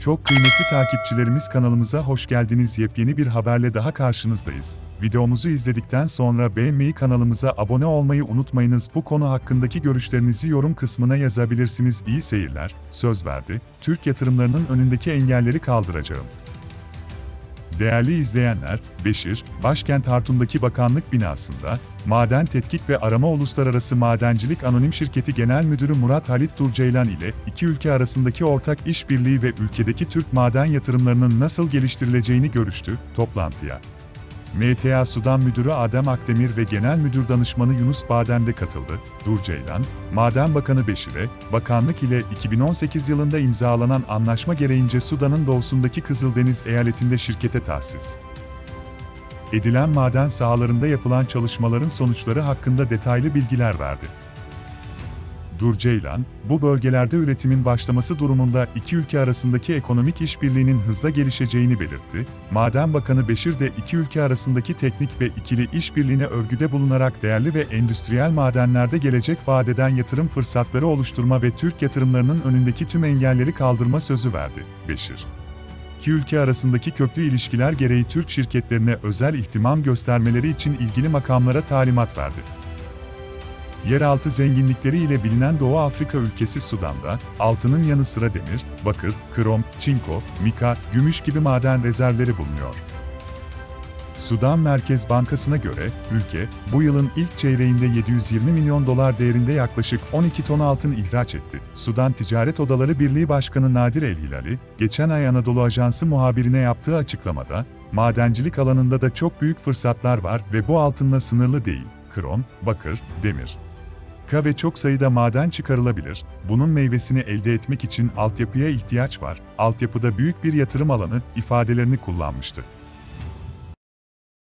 Çok kıymetli takipçilerimiz kanalımıza hoş geldiniz. Yepyeni bir haberle daha karşınızdayız. Videomuzu izledikten sonra beğenmeyi kanalımıza abone olmayı unutmayınız. Bu konu hakkındaki görüşlerinizi yorum kısmına yazabilirsiniz. İyi seyirler. Söz verdi. Türk yatırımlarının önündeki engelleri kaldıracağım. Değerli izleyenler, Beşir, başkent Hartun'daki bakanlık binasında, Maden Tetkik ve Arama Uluslararası Madencilik Anonim Şirketi Genel Müdürü Murat Halit Durceylan ile iki ülke arasındaki ortak işbirliği ve ülkedeki Türk maden yatırımlarının nasıl geliştirileceğini görüştü, toplantıya. MTA Sudan Müdürü Adem Akdemir ve Genel Müdür Danışmanı Yunus Badem de katıldı. Durceylan, Maden Bakanı Beşir'e, bakanlık ile 2018 yılında imzalanan anlaşma gereğince Sudan'ın doğusundaki Kızıldeniz eyaletinde şirkete tahsis edilen maden sahalarında yapılan çalışmaların sonuçları hakkında detaylı bilgiler verdi. Durceylan, bu bölgelerde üretimin başlaması durumunda iki ülke arasındaki ekonomik işbirliğinin hızla gelişeceğini belirtti. Maden Bakanı Beşir de iki ülke arasındaki teknik ve ikili işbirliğine övgüde bulunarak değerli ve endüstriyel madenlerde gelecek vadeden yatırım fırsatları oluşturma ve Türk yatırımlarının önündeki tüm engelleri kaldırma sözü verdi. Beşir İki ülke arasındaki köklü ilişkiler gereği Türk şirketlerine özel ihtimam göstermeleri için ilgili makamlara talimat verdi. Yeraltı zenginlikleri ile bilinen Doğu Afrika ülkesi Sudan'da, altının yanı sıra demir, bakır, krom, çinko, mika, gümüş gibi maden rezervleri bulunuyor. Sudan Merkez Bankası'na göre, ülke, bu yılın ilk çeyreğinde 720 milyon dolar değerinde yaklaşık 12 ton altın ihraç etti. Sudan Ticaret Odaları Birliği Başkanı Nadir El Hilali, geçen ay Anadolu Ajansı muhabirine yaptığı açıklamada, madencilik alanında da çok büyük fırsatlar var ve bu altınla sınırlı değil. Krom, bakır, demir, Ka ve çok sayıda maden çıkarılabilir. Bunun meyvesini elde etmek için altyapıya ihtiyaç var. Altyapıda büyük bir yatırım alanı ifadelerini kullanmıştı.